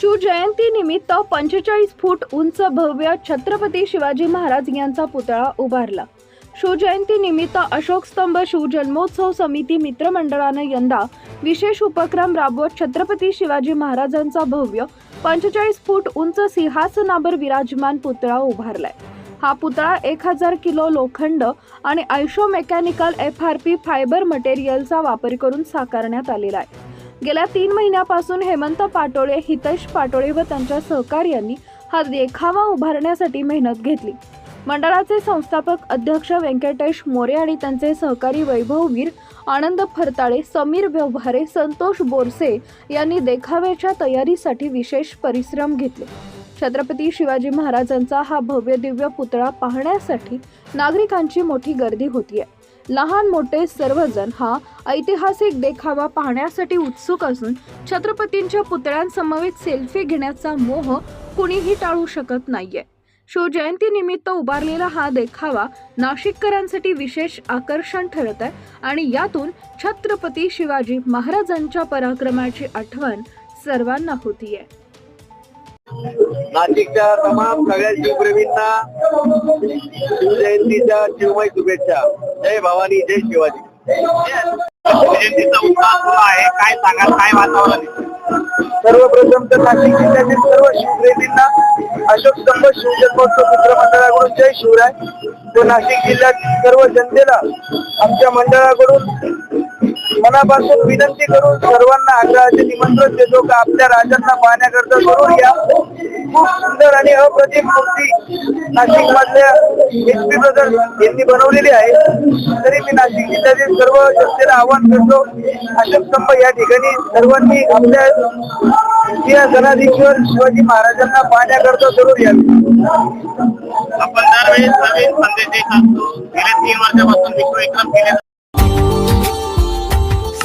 शिवजयंती निमित्त पंचेचाळीस फूट उंच भव्य छत्रपती शिवाजी महाराज यांचा पुतळा उभारला. शिवजयंती निमित्त अशोक स्तंभ शिवजन्मोत्सव समिती मित्रमंडळानं यंदा विशेष उपक्रम राबवत छत्रपती शिवाजी महाराजांचा भव्य पंचेचाळीस फूट उंच सिंहासनावर विराजमान पुतळा उभारलाय. हा पुतळा एक हजार किलो लोखंड आणि आयशो mechanical F R P fibre मटेरियलचा वापर करून साकारण्यात आलेला आहे. गेल्या तीन महिन्यापासून हेमंत पाटोळे हितेश पाटोळे व त्यांच्या सहकार्यांनी हा देखावा उभारण्यासाठी मेहनत घेतली. मंडळाचे संस्थापक अध्यक्ष व्यंकटेश मोरे आणि त्यांचे सहकारी वैभववीर आनंद फरताळे समीर व्यवहारे संतोष बोरसे यांनी देखाव्याच्या तयारीसाठी विशेष परिश्रम घेतले. छत्रपती शिवाजी महाराजांचा हा भव्य दिव्य पुतळा पाहण्यासाठी नागरिकांची मोठी गर्दी होती आहे लहान मोठे सर्वजण हा ऐतिहासिक देखावा पाहण्यासाठी उत्सुक असून छत्रपतींच्या पुतळ्यांसमवेत सेल्फी घेण्याचा मोह कुणीही टाळू शकत नाहीये. शिवजयंती निमित्त उभारलेला हा देखावा नाशिककरांसाठी विशेष आकर्षण ठरत आहे आणि यातून छत्रपती शिवाजी महाराजांच्या पराक्रमाची आठवण सर्वांना होतीये. नाशिकच्या तमाम सगळ्या शिवप्रेमींना शिवजयंतीच्या शिवमय शुभेच्छा. जय भवानी जय शिवाजी. जयंतीचा उत्साह सुरू आहे काय सांगाल काय वातावरण सर्वप्रथम तर नाशिक जिल्ह्यातील सर्व शिवप्रेमींना अशोक स्तंभ शिवजन्मोत्सव मित्रमंडळाकडून जय शिवराय. व नाशिक जिल्ह्यातील सर्व जनतेला आमच्या मंडळाकडून मनापासून विनंती करून सर्वांना आग्रहाचे निमंत्रण देतो का आपल्या राजांना पाहण्याकरता जरूर या. खूप सुंदर आणि अप्रतिम मूर्ती नाशिक मधल्या एस पी ब्रदर्स यांनी बनवलेली आहे. तरी मी नाशिक जिल्ह्यातील सर्व जनतेला आवाहन करतो अशोक स्तंभ या ठिकाणी सर्वांनी आपल्या या जनाधीश्वर शिवाजी महाराजांना पाहण्याकरता जरूर या. आपण दरवेळेस नवीन संदेश देत असतो. गेल्या तीन वर्षापासून विश्वविक्रम केले